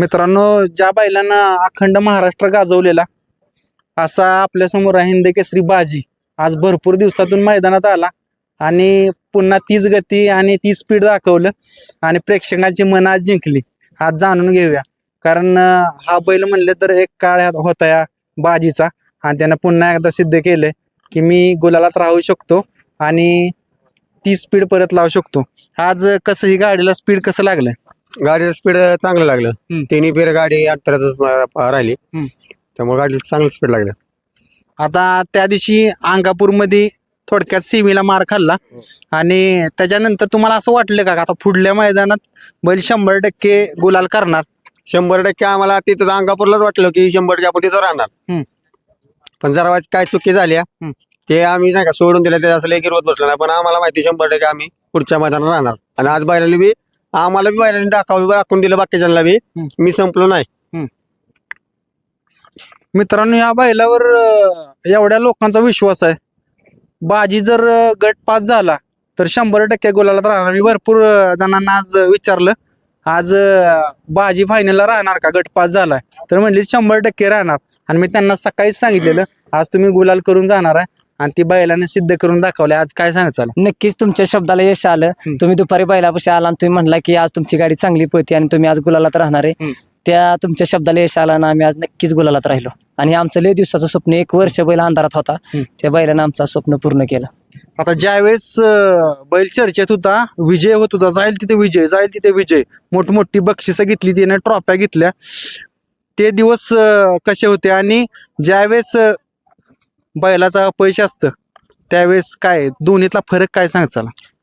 मित्रांनो ज्या बैलांना अखंड महाराष्ट्र गाजवलेला असा आपल्यासमोर आहे हिंद केसरी बाजी. आज भरपूर दिवसातून मैदानात आला आणि पुन्हा तीच गती आणि तीच स्पीड दाखवलं आणि प्रेक्षकांची मन आज जिंकली. आज जाणून घेऊया. कारण हा बैल म्हणले तर एक काळ होता या बाजीचा आणि त्यानं पुन्हा एकदा सिद्ध केलंय की मी गुलालात राहू शकतो आणि ती स्पीड परत लावू शकतो. आज कसं ही गाडीला स्पीड कसं लागलं गाडीचं स्पीड चांगलं लागलं. तिन्ही फेर गाडी अंतरातच मा- राहिली. त्यामुळे गाडीला चांगलं स्पीड लागलं. आता त्या दिवशी अंगापूरमध्ये थोडक्यात सेमीला मार खाल्ला. आणि त्याच्यानंतर तुम्हाला असं वाटलं का आता पुढल्या मैदानात बैल शंभर टक्के गुलाल करणार? शंभर टक्के आम्हाला तिथं अंगापूरलाच वाटलं की शंभर टक्के आपण तिथं राहणार. पण जरा वाज- काय चुकी झाली हा. ते आम्ही नाही का सोडून दिलं ते असं लय गिरवत बसलो नाही पण आम्हाला माहिती शंभर टक्के आम्ही पुढच्या मैदानात राहणार. आणि आज बैलांनी बी आम्हाला बी बैलांनी दाखवलं दाखवून दिलं बाकीच्यांना बी. हम्म. मी संपलो नाही. मित्रांनो या बैलावर अं, एवढ्या लोकांचा विश्वास आहे. बाजी जर अं, गट पास झाला तर शंभर टक्के गुलालात राहणार. मी भरपूर अं, जणांना आज विचारलं. आज अं, बाजी फायनलला राहणार का? गट पास झालाय. तर म्हणले शंभर टक्के राहणार. आणि मी त्यांना सकाळीच सांगितलेलं आज तुम्ही गुलाल करून जाणार आहे. आणि ती बैलाने सिद्ध करून दाखवले आज काय सांगायचं नक्कीच तुमच्या शब्दाला यश आलं. तुम्ही दुपारी बैलापाशी आला आणि तुम्ही म्हणला की आज तुमची गाडी चांगली पळते आणि तुम्ही आज गुलालात राहणार आहे. त्या तुमच्या शब्दाला यश आला ना आम्ही आज नक्कीच गुलालात राहिलो. आणि आमचं लय दिवसाचं स्वप्न एक वर्ष बैल अंधारात होता. त्या बैलानं आमचं स्वप्न पूर्ण केलं. आता ज्यावेळेस बैल चर्चेत होता विजय होत होता जाईल तिथे विजय जाईल तिथे विजय. मोठमोठी बक्षिसं घेतली त्याने ट्रॉफ्या घेतल्या. ते दिवस कसे होते आणि ज्यावेळेस बैलाचा अपयश असतं त्यावेळेस काय दोन्हीतला फरक काय सांगायचा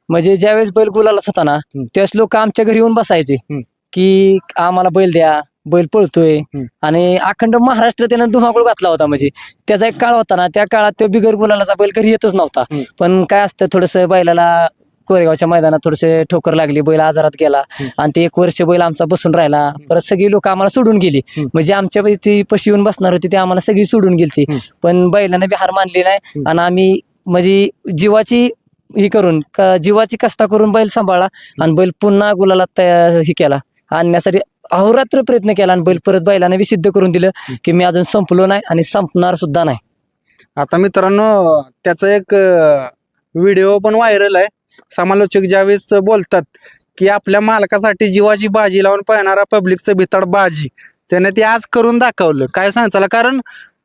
म्हणजे ज्यावेळेस बैल गुलालाच होता ना हम्म. त्यावेळेस लोक आमच्या घरी येऊन बसायचे हम्म. की आम्हाला बैल द्या बैल पळतोय हम्म. आणि अखंड महाराष्ट्र त्यानं धुमाकूळ घातला होता म्हणजे त्याचा एक काळ होता ना त्या काळात तो बिगर गुलालाचा बैल घरी येतच नव्हता हम्म. पण काय असतं थोडस बैलाला कोरेगावच्या मैदानात थोडसे ठोकर लागली बैल आजारात गेला. आणि ते एक वर्ष बैल आमचा बसून राहिला. परत सगळी लोक आम्हाला सोडून गेली. म्हणजे आमच्या ती पशी येऊन बसणार होती ते आम्हाला सगळी सोडून गेली. पण बैलाने बी हार मानली नाही. आणि आम्ही म्हणजे जीवाची ही करून जीवाची कष्टा करून बैल सांभाळला आणि बैल पुन्हा गुलाला तयार ही केला. आणण्यासाठी अहोरात्र प्रयत्न केला आणि बैल परत बैलाने बी सिद्ध करून दिलं की मी अजून संपलो नाही आणि संपणार सुद्धा नाही. आता मित्रांनो त्याचा एक व्हिडिओ पण व्हायरल आहे. समालोचक ज्यावेळेस बोलतात की आपल्या मालकासाठी जीवाची बाजी लावून पळणारा पब्लिकचं भिताड बाजी. त्याने ते आज करून दाखवलं. काय सांगायचं? कारण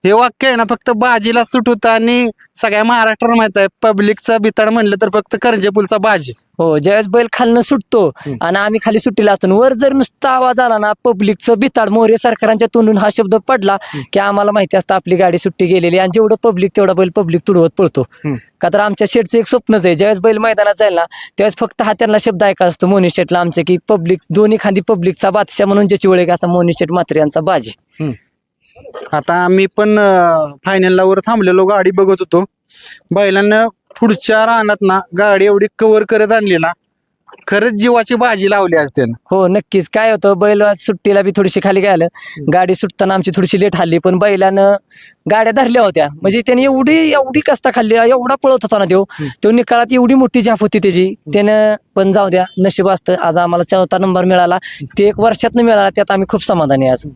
हे वाक्य आहे ना फक्त बाजीला सुट होतं आणि सगळ्या महाराष्ट्राला माहीत आहे. पब्लिकचा भिताड म्हणलं तर फक्त करंजेपूलचा बाजी. हो ज्यावेळेस बैल खालनं सुटतो. आणि आम्ही खाली सुट्टीला असतो आणि वर जर नुसता आवाज आला ना पब्लिकचं बिताड मोरे सरकारांच्या तोंडून हा शब्द पडला की आम्हाला माहिती असतं आपली गाडी सुट्टी गेलेली आणि जेवढं पब्लिक तेवढा बैल पब्लिक तुडवत पळतो. हम्म. का तर आमच्या शेटचं एक स्वप्नच आहे ज्यावेळेस बैल मैदानात जाईल ना त्यावेळेस फक्त हा त्यांना शब्द ऐका असतो मोनी शेटला आमच्या की पब्लिक दोन्ही खांदी पब्लिकचा बादशाह म्हणून ज्याची ओळख असा मोनी शेट मात्रे यांचा बाजी. आता मी पण फायनलला वर थांबलेलो गाडी बघत होतो. बैलांना पुढच्या रानात ना गाडी एवढी कव्हर करत आणली ना खरंच जीवाची बाजी लावली त्यानं. हो नक्कीच. काय होतं बैल सुट्टीला बी थोडीशी खाली गेलं. गाडी सुटताना आमची थोडीशी लेट हल्ली पण बैलानं गाड्या धरल्या होत्या. म्हणजे त्याने एवढी एवढी कस्ता खाल्ली एवढा पळत होता ना देव तो निकालात एवढी मोठी जाफ होती त्याची. त्यानं पण जाऊ द्या नशीब असतं. आज आम्हाला चौथा नंबर मिळाला. ते एक वर्षातनं मिळाला त्यात आम्ही खूप समाधानी आहे आज.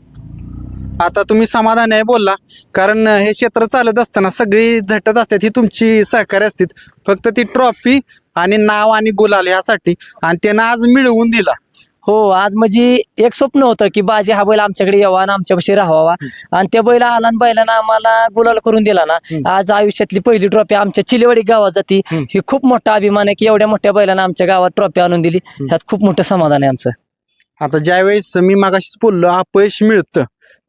आता तुम्ही समाधान आहे बोलला. कारण हे क्षेत्र चालत असताना सगळी झटत असतात ही तुमची सहकार्य असतील. फक्त ती ट्रॉफी आणि नाव आणि गुलाल यासाठी आणि त्यानं आज मिळवून दिला. हो आज म्हणजे एक स्वप्न होतं की बाजी हा बैल आमच्याकडे यावा आणि आमच्यापाशी राहावा. आणि त्या बैला आला आणि बैलानं आम्हाला गुलाल करून दिला ना. आज आयुष्यातली पहिली ट्रॉफी आमच्या चिलेवाडी गावात जाती. ही खूप मोठा अभिमान आहे की एवढ्या मोठ्या बैलानं आमच्या गावात ट्रॉफी आणून दिली. ह्यात खूप मोठं समाधान आहे आमचं. आता ज्यावेळेस मी मागाशीच बोललो अपयश मिळतं.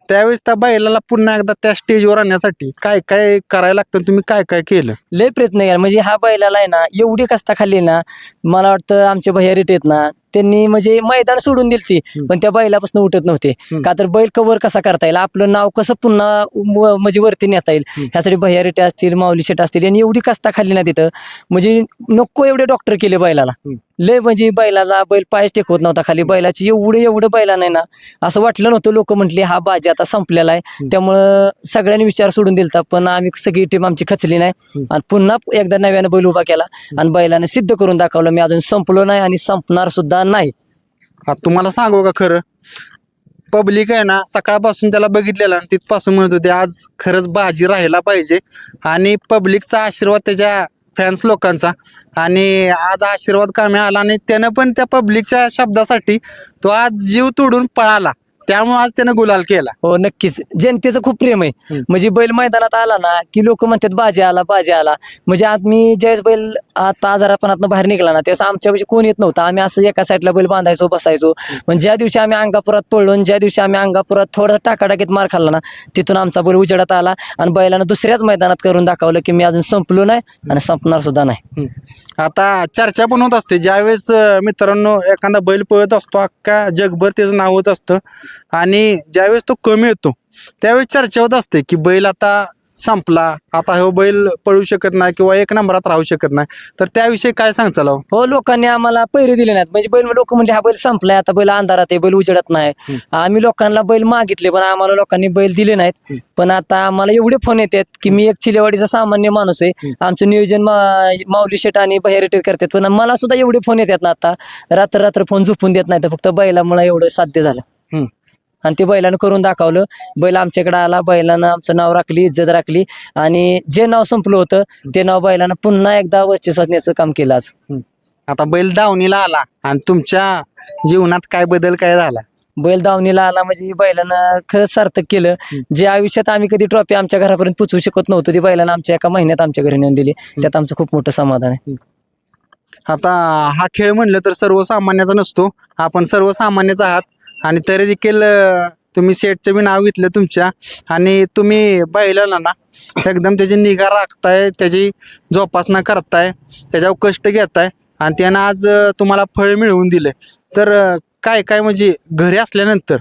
त्यावेळेस त्या बैलाला पुन्हा एकदा त्या स्टेजवर आणण्यासाठी काय काय करायला लागतं? तुम्ही काय काय केलं? लय प्रयत्न केला. म्हणजे हा बैलाला आहे ना एवढी कस्ता खाल्ली ना मला वाटतं आमचे भैया रेट आहेत ना त्यांनी म्हणजे मैदान सोडून दिलती. पण त्या बैलापासून उठत नव्हते. का तर बैल कव्हर कसा करता येईल? आपलं नाव कसं पुन्हा म्हणजे वरती नेता येईल. ह्यासाठी भैया रिटे असतील माऊली शेट असतील यांनी एवढी कस्ता खाल्ली ना तिथं. म्हणजे नको एवढे डॉक्टर केले बैलाला. लय म्हणजे बैलाला बैल पायच टेकवत नव्हता खाली. बैलाची एवढं एवढं बैला नाही ना. असं वाटलं नव्हतं. लोक म्हटले हा बाजी आता संपलेला आहे. त्यामुळं सगळ्यांनी विचार सोडून दिलता पण आम्ही सगळी टीम आमची खचली नाही. आणि पुन्हा एकदा नव्यानं बैल उभा केला आणि बैलाने सिद्ध करून दाखवलं मी अजून संपलो नाही आणि संपणार सुद्धा नाही. आता तुम्हाला सांगू का खरं? पब्लिक आहे ना सकाळपासून त्याला बघितलेलं आणि तिथपासून म्हणत होते आज खरंच बाजी राहायला पाहिजे. आणि पब्लिकचा आशीर्वाद त्याच्या फॅन्स लोकांचा. आणि आज आशीर्वाद कामी आला आणि त्यानं पण त्या पब्लिकच्या शब्दासाठी तो आज जीव तोडून पळाला. त्यामुळे आज त्यानं गुलाल केला. हो नक्कीच. जनतेचं खूप प्रेम आहे. म्हणजे बैल मैदानात आला ना की लोक म्हणतात बाजी आला बाजी आला. म्हणजे आज मी ज्यावेळेस बैल आता आजारापणातनं बाहेर निघाला ना त्यावेळेस आमच्यापाशी कोण येत नव्हतं. आम्ही असं एका साईडला बैल बांधायचो बसायचो. पण ज्या दिवशी आम्ही अंगापुरात पडलो आणि ज्या दिवशी आम्ही अंगापुरात थोडं टाकाटाकीत मार खाल्ला ना तिथून आमचा बैल उजेडात आला आणि बैलानं दुसऱ्याच मैदानात करून दाखवलं की मी अजून संपलो नाही आणि संपणार सुद्धा नाही. आता चर्चा पण होत असते. ज्यावेळेस मित्रांनो एखादा बैल पळत असतो अख्खा जगभर त्याचं नाव होत असतं. आणि ज्यावेळेस तो कमी येतो त्यावेळेस चर्चा होत असते की बैल आता संपला आता हो बैल पळू शकत नाही किंवा एक नंबरात राहू शकत नाही. तर त्याविषयी काय सांगचाल हो? हो लोकांनी आम्हाला पैरे दिले नाहीत. म्हणजे बैल लोक म्हणजे हा बैल संपलाय आता बैल अंधारात आहे बैल उजेडत नाही. आम्ही लोकांना बैल मागितले पण आम्हाला लोकांनी बैल दिले नाहीत. पण आता आम्हाला एवढे फोन येतात की मी एक चिलेवाडीचा सामान्य माणूस आहे. आमचं नियोजन मा- माऊली शेट आणि बाहेर रिटेल करतात. पण मला सुद्धा एवढे फोन येतात ना आता. रात्र रात्र फोन झोपून देत नाही तर फक्त बैलामुळे एवढं साध्य झालं. आणि ते बैलानं करून दाखवलं. बैल आमच्याकडे आला बैलानं आमचं नाव राखली इज्जत राखली. आणि जे नाव संपलं होतं ते नाव बैलानं पुन्हा एकदा वर्चस्वाचं काम केलं आज. आता बैल दावणीला आला आणि तुमच्या जीवनात काय बदल काय झाला? बैल दावणीला आला म्हणजे बैलानं खरंच सार्थक केलं. जे आयुष्यात आम्ही कधी ट्रॉफी आमच्या घरापर्यंत पोचवू शकत नव्हतो ती बैलानं आमच्या एका महिन्यात आमच्या घरी नेऊन दिली. त्यात आमचं खूप मोठं समाधान आहे. आता हा खेळ म्हणलं तर सर्वसामान्याचा नसतो. आपण सर्वसामान्यच आहात. आणि तरी देखील अं, तुम्ही सेटचं बी नाव घेतलं तुमच्या आणि तुम्ही बैलाला ना एकदम त्याची निगा राखताय त्याची जोपासना करताय त्याच्यावर कष्ट घेताय आणि त्यानं आज अं, तुम्हाला फळ मिळवून दिलं तर अं, काय काय म्हणजे घरी असल्यानंतर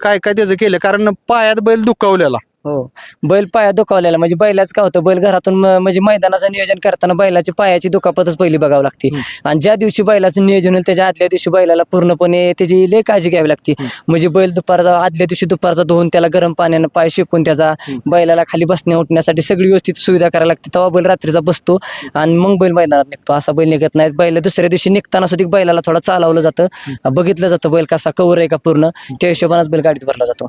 काय काय त्याचं केलं? कारण पायात बैल दुखावलेला. हो. बैल पाया दुखावलेला. म्हणजे बैलाच काय होतं बैल घरातून म- म्हणजे मैदानाचं नियोजन करताना बैलाची पायाची दुखापतच पहिली बघावं लागते. आणि ज्या दिवशी बैलाचं नियोजन होईल त्याच्या आदल्या दिवशी बैलाला पूर्णपणे त्याची लय काळजी घ्यावी लागते. म्हणजे बैल दुपारचा आदल्या दिवशी दुपारचा धुवून त्याला गरम पाण्यानं पाय शेकून त्याचा बैलाला खाली बसण्या उठण्यासाठी सगळी व्यवस्थित सुविधा करायला लागते. तेव्हा बैल रात्रीचा बसतो आणि मग बैल मैदानात निघतो. असा बैल निघत नाही. बैल दुसऱ्या दिवशी निघताना सुद्धा बैलाला थोडा चालवलं जातं. बघितलं जातं बैल कसा कवर आहे का पूर्ण. त्या हिशोबानेच बैल गाडीत भरला जातो.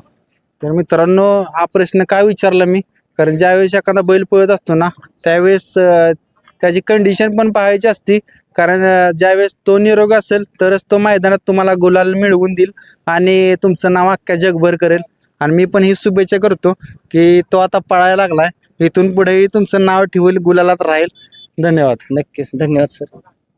तर मित्रांनो हा प्रश्न काय विचारला मी? कारण ज्यावेळेस एखादा बैल पळत असतो ना त्यावेळेस त्याची कंडिशन पण पाहायची असती. कारण ज्यावेळेस तो निरोग असेल तरच तो मैदानात तुम्हाला गुलाल मिळवून देईल आणि तुमचं नाव अख्ख्या जगभर करेल. आणि मी पण ही शुभेच्छा करतो की तो आता पळायला लागलाय. इथून पुढेही तुमचं नाव ठेवेल गुलालात राहील. धन्यवाद. नक्कीच. धन्यवाद सर.